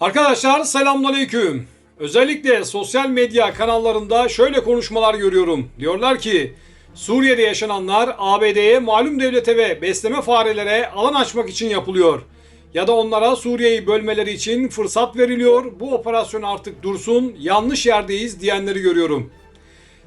Arkadaşlar selamünaleyküm. Özellikle sosyal medya kanallarında şöyle konuşmalar görüyorum. Diyorlar ki Suriye'de yaşananlar ABD'ye malum devlete ve besleme farelere alan açmak için yapılıyor. Ya da onlara Suriye'yi bölmeleri için fırsat veriliyor. Bu operasyon artık dursun, yanlış yerdeyiz diyenleri görüyorum.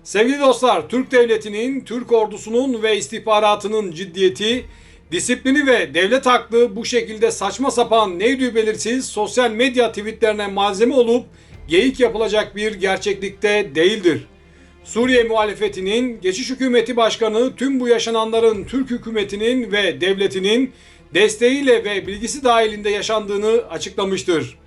Sevgili dostlar, Türk devletinin, Türk ordusunun ve istihbaratının ciddiyeti, disiplini ve devlet aklı bu şekilde saçma sapan neydi belirsiz sosyal medya tweetlerine malzeme olup geyik yapılacak bir gerçeklikte değildir. Suriye muhalefetinin geçiş hükümeti başkanı tüm bu yaşananların Türk hükümetinin ve devletinin desteğiyle ve bilgisi dahilinde yaşandığını açıklamıştır.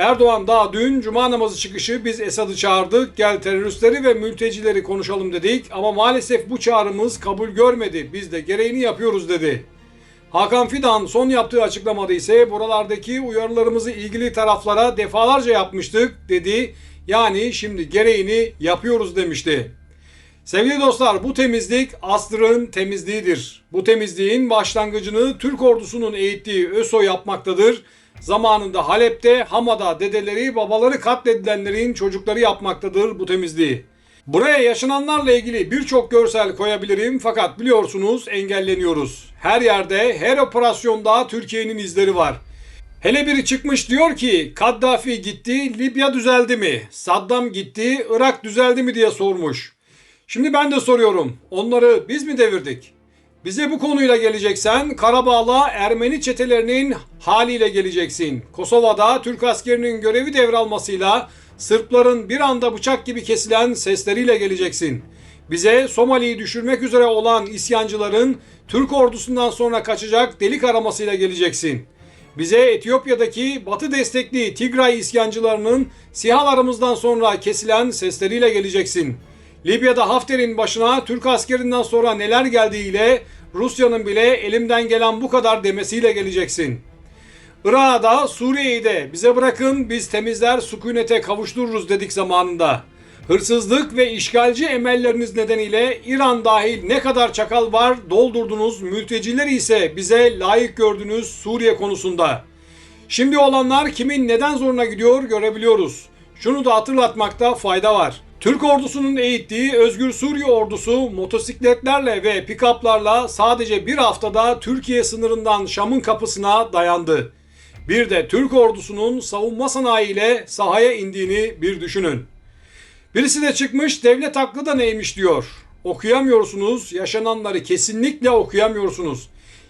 Erdoğan daha dün cuma namazı çıkışı biz Esad'ı çağırdık gel teröristleri ve mültecileri konuşalım dedik ama maalesef bu çağrımız kabul görmedi biz de gereğini yapıyoruz dedi. Hakan Fidan son yaptığı açıklamada ise buralardaki uyarılarımızı ilgili taraflara defalarca yapmıştık dedi. Yani şimdi gereğini yapıyoruz demişti. Sevgili dostlar bu temizlik asrın temizliğidir. Bu temizliğin başlangıcını Türk ordusunun eğittiği ÖSO yapmaktadır. Zamanında Halep'te Hama'da dedeleri babaları katledilenlerin çocukları yapmaktadır bu temizliği. Buraya yaşananlarla ilgili birçok görsel koyabilirim fakat biliyorsunuz engelleniyoruz. Her yerde her operasyonda Türkiye'nin izleri var. Hele biri çıkmış diyor ki Kaddafi gitti Libya düzeldi mi? Saddam gitti Irak düzeldi mi diye sormuş. Şimdi ben de soruyorum. Onları biz mi devirdik? Bize bu konuyla geleceksen Karabağ'la Ermeni çetelerinin haliyle geleceksin. Kosova'da Türk askerinin görevi devralmasıyla Sırpların bir anda bıçak gibi kesilen sesleriyle geleceksin. Bize Somali'yi düşürmek üzere olan isyancıların Türk ordusundan sonra kaçacak delik aramasıyla geleceksin. Bize Etiyopya'daki Batı destekli Tigray isyancılarının sihalarımızdan sonra kesilen sesleriyle geleceksin. Libya'da Hafter'in başına Türk askerinden sonra neler geldiğiyle Rusya'nın bile elimden gelen bu kadar demesiyle geleceksin. Irak'ı da Suriye'yi de bize bırakın biz temizler sükunete kavuştururuz dedik zamanında. Hırsızlık ve işgalci emelleriniz nedeniyle İran dahil ne kadar çakal var doldurdunuz, mültecileri ise bize layık gördünüz Suriye konusunda. Şimdi olanlar kimin neden zoruna gidiyor görebiliyoruz. Şunu da hatırlatmakta fayda var. Türk ordusunun eğittiği Özgür Suriye ordusu motosikletlerle ve pikaplarla sadece bir haftada Türkiye sınırından Şam'ın kapısına dayandı. Bir de Türk ordusunun savunma sanayiyle sahaya indiğini bir düşünün. Birisi de çıkmış devlet aklı da neymiş diyor. Okuyamıyorsunuz, yaşananları kesinlikle okuyamıyorsunuz.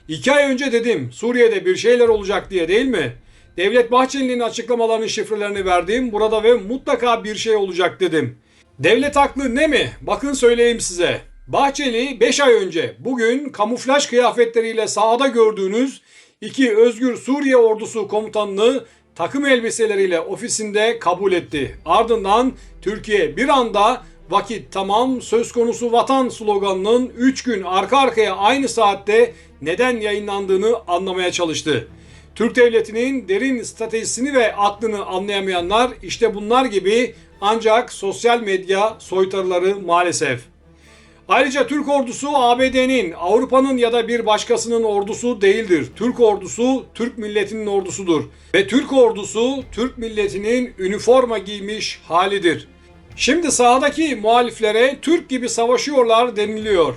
İki ay önce dedim Suriye'de bir şeyler olacak diye değil mi? Devlet Bahçeli'nin açıklamalarının şifrelerini verdim. Burada ve mutlaka bir şey olacak dedim. Devlet aklı ne mi? Bakın söyleyeyim size. Bahçeli 5 ay önce bugün kamuflaj kıyafetleriyle sahada gördüğünüz iki Özgür Suriye Ordusu komutanını takım elbiseleriyle ofisinde kabul etti. Ardından Türkiye bir anda vakit tamam söz konusu vatan sloganının 3 gün arka arkaya aynı saatte neden yayınlandığını anlamaya çalıştı. Türk devletinin derin stratejisini ve aklını anlayamayanlar işte bunlar gibi ancak sosyal medya soytarıları maalesef. Ayrıca Türk ordusu ABD'nin, Avrupa'nın ya da bir başkasının ordusu değildir. Türk ordusu Türk milletinin ordusudur. Ve Türk ordusu Türk milletinin üniforma giymiş halidir. Şimdi sahadaki muhaliflere Türk gibi savaşıyorlar deniliyor.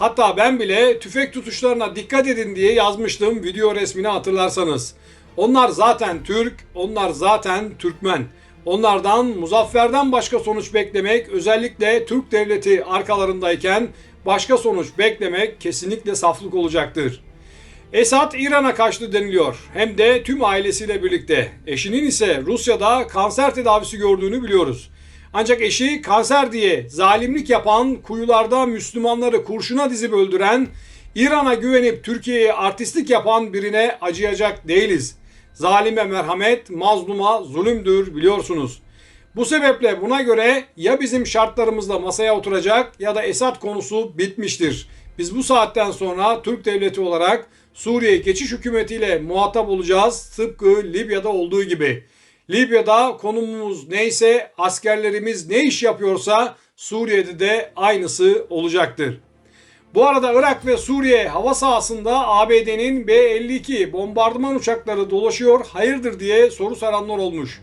Hatta ben bile tüfek tutuşlarına dikkat edin diye yazmıştım video resmini hatırlarsanız. Onlar zaten Türk, onlar zaten Türkmen. Onlardan muzafferden başka sonuç beklemek özellikle Türk devleti arkalarındayken başka sonuç beklemek kesinlikle saflık olacaktır. Esad İran'a kaçtı deniliyor. Hem de tüm ailesiyle birlikte. Eşinin ise Rusya'da kanser tedavisi gördüğünü biliyoruz. Ancak eşi kanser diye zalimlik yapan, kuyularda Müslümanları kurşuna dizip öldüren, İran'a güvenip Türkiye'ye artistlik yapan birine acıyacak değiliz. Zalime merhamet, mazluma zulümdür biliyorsunuz. Bu sebeple buna göre ya bizim şartlarımızla masaya oturacak ya da Esad konusu bitmiştir. Biz bu saatten sonra Türk devleti olarak Suriye geçiş hükümetiyle muhatap olacağız tıpkı Libya'da olduğu gibi. Libya'da konumumuz neyse askerlerimiz ne iş yapıyorsa Suriye'de de aynısı olacaktır. Bu arada Irak ve Suriye hava sahasında ABD'nin B-52 bombardıman uçakları dolaşıyor hayırdır diye soru soranlar olmuş.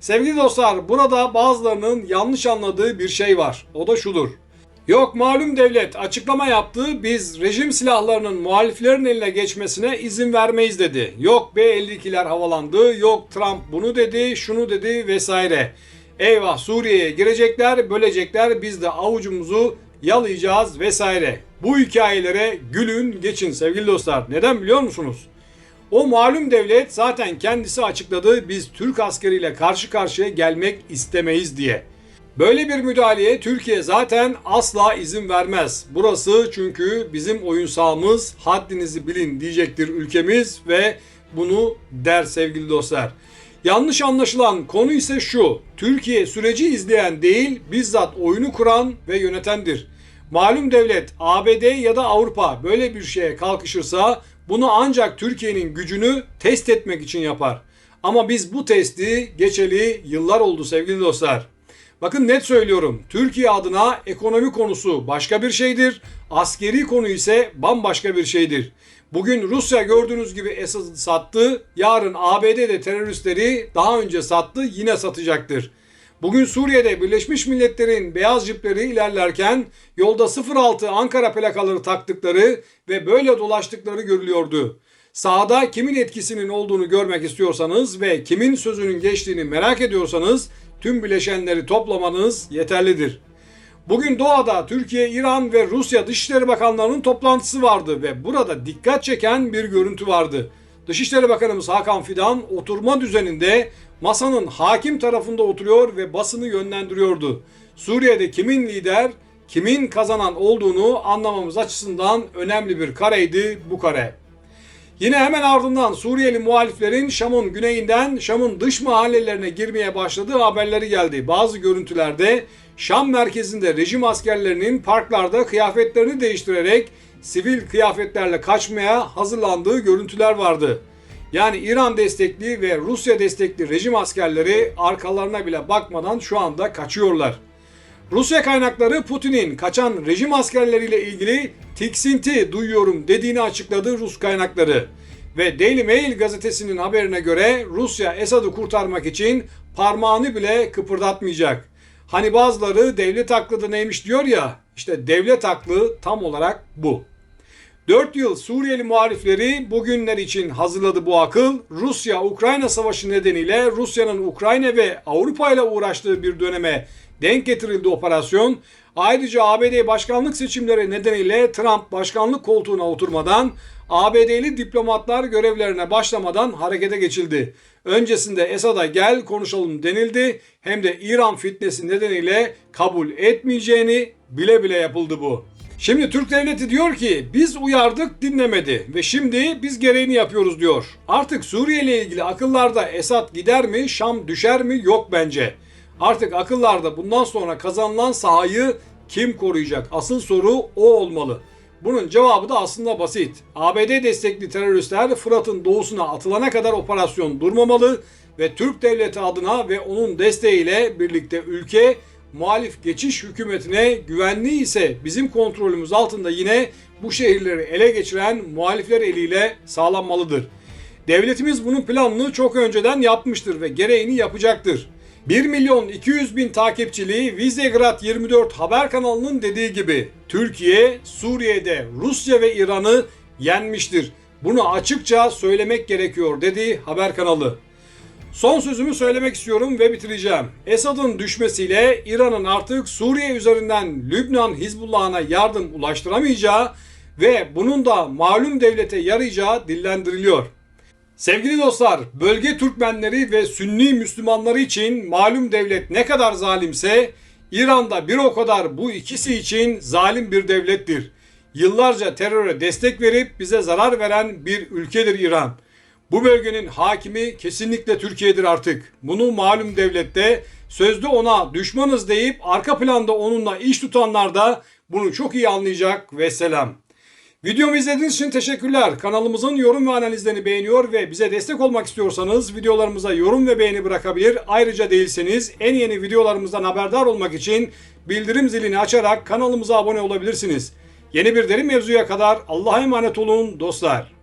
Sevgili dostlar burada bazılarının yanlış anladığı bir şey var. O da şudur. Yok malum devlet açıklama yaptı biz rejim silahlarının muhaliflerin eline geçmesine izin vermeyiz dedi. Yok B-52'ler havalandı, yok Trump bunu dedi, şunu dedi vesaire. Eyvah Suriye'ye girecekler, bölecekler biz de avucumuzu yalayacağız vesaire. Bu hikayelere gülün geçin sevgili dostlar. Neden biliyor musunuz? O malum devlet zaten kendisi açıkladı biz Türk askeriyle karşı karşıya gelmek istemeyiz diye. Böyle bir müdahaleye Türkiye zaten asla izin vermez. Burası çünkü bizim oyun sahamız haddinizi bilin diyecektir ülkemiz ve bunu der sevgili dostlar. Yanlış anlaşılan konu ise şu. Türkiye süreci izleyen değil bizzat oyunu kuran ve yönetendir. Malum devlet ABD ya da Avrupa böyle bir şeye kalkışırsa bunu ancak Türkiye'nin gücünü test etmek için yapar. Ama biz bu testi geçeli yıllar oldu sevgili dostlar. Bakın net söylüyorum. Türkiye adına ekonomi konusu başka bir şeydir. Askeri konu ise bambaşka bir şeydir. Bugün Rusya gördüğünüz gibi Esad'ı sattı. Yarın ABD de teröristleri daha önce sattı yine satacaktır. Bugün Suriye'de Birleşmiş Milletler'in beyaz jipleri ilerlerken yolda 06 Ankara plakaları taktıkları ve böyle dolaştıkları görülüyordu. Sahada kimin etkisinin olduğunu görmek istiyorsanız ve kimin sözünün geçtiğini merak ediyorsanız tüm bileşenleri toplamanız yeterlidir. Bugün Doğa'da Türkiye, İran ve Rusya Dışişleri Bakanlarının toplantısı vardı ve burada dikkat çeken bir görüntü vardı. Dışişleri Bakanımız Hakan Fidan oturma düzeninde masanın hakim tarafında oturuyor ve basını yönlendiriyordu. Suriye'de kimin lider, kimin kazanan olduğunu anlamamız açısından önemli bir kareydi bu kare. Yine hemen ardından Suriyeli muhaliflerin Şam'ın güneyinden Şam'ın dış mahallelerine girmeye başladığı haberleri geldi. Bazı görüntülerde Şam merkezinde rejim askerlerinin parklarda kıyafetlerini değiştirerek sivil kıyafetlerle kaçmaya hazırlandığı görüntüler vardı. Yani İran destekli ve Rusya destekli rejim askerleri arkalarına bile bakmadan şu anda kaçıyorlar. Rusya kaynakları Putin'in kaçan rejim askerleriyle ilgili tiksinti duyuyorum dediğini açıkladı Rus kaynakları. Ve Daily Mail gazetesinin haberine göre Rusya Esad'ı kurtarmak için parmağını bile kıpırdatmayacak. Hani bazıları devlet aklı da neymiş diyor ya, işte devlet aklı tam olarak bu. 4 yıl Suriyeli muhalifleri bugünler için hazırladı bu akıl. Rusya-Ukrayna savaşı nedeniyle Rusya'nın Ukrayna ve Avrupa ile uğraştığı bir döneme denk getirildi operasyon. Ayrıca ABD başkanlık seçimleri nedeniyle Trump başkanlık koltuğuna oturmadan ABD'li diplomatlar görevlerine başlamadan harekete geçildi. Öncesinde Esad'a gel konuşalım denildi. Hem de İran fitnesi nedeniyle kabul etmeyeceğini bile bile yapıldı bu. Şimdi Türk devleti diyor ki biz uyardık dinlemedi ve şimdi biz gereğini yapıyoruz diyor. Artık Suriye ile ilgili akıllarda Esad gider mi, Şam düşer mi yok bence. Artık akıllarda bundan sonra kazanılan sahayı kim koruyacak? Asıl soru o olmalı. Bunun cevabı da aslında basit. ABD destekli teröristler Fırat'ın doğusuna atılana kadar operasyon durmamalı ve Türk devleti adına ve onun desteğiyle birlikte ülke muhalif geçiş hükümetine güvenliği ise bizim kontrolümüz altında yine bu şehirleri ele geçiren muhalifler eliyle sağlanmalıdır. Devletimiz bunun planını çok önceden yapmıştır ve gereğini yapacaktır. 1 milyon 200 bin takipçili Visegrad 24 haber kanalının dediği gibi Türkiye Suriye'de Rusya ve İran'ı yenmiştir. Bunu açıkça söylemek gerekiyor dedi haber kanalı. Son sözümü söylemek istiyorum ve bitireceğim. Esad'ın düşmesiyle İran'ın artık Suriye üzerinden Lübnan Hizbullah'ına yardım ulaştıramayacağı ve bunun da malum devlete yarayacağı dillendiriliyor. Sevgili dostlar, bölge Türkmenleri ve Sünni Müslümanları için malum devlet ne kadar zalimse İran'da bir o kadar bu ikisi için zalim bir devlettir. Yıllarca teröre destek verip bize zarar veren bir ülkedir İran. Bu bölgenin hakimi kesinlikle Türkiye'dir artık. Bunu malum devlette sözde ona düşmanız deyip arka planda onunla iş tutanlar da bunu çok iyi anlayacak ve selam. Videomu izlediğiniz için teşekkürler. Kanalımızın yorum ve analizlerini beğeniyor ve bize destek olmak istiyorsanız videolarımıza yorum ve beğeni bırakabilir. Ayrıca değilseniz en yeni videolarımızdan haberdar olmak için bildirim zilini açarak kanalımıza abone olabilirsiniz. Yeni bir derin mevzuya kadar Allah'a emanet olun dostlar.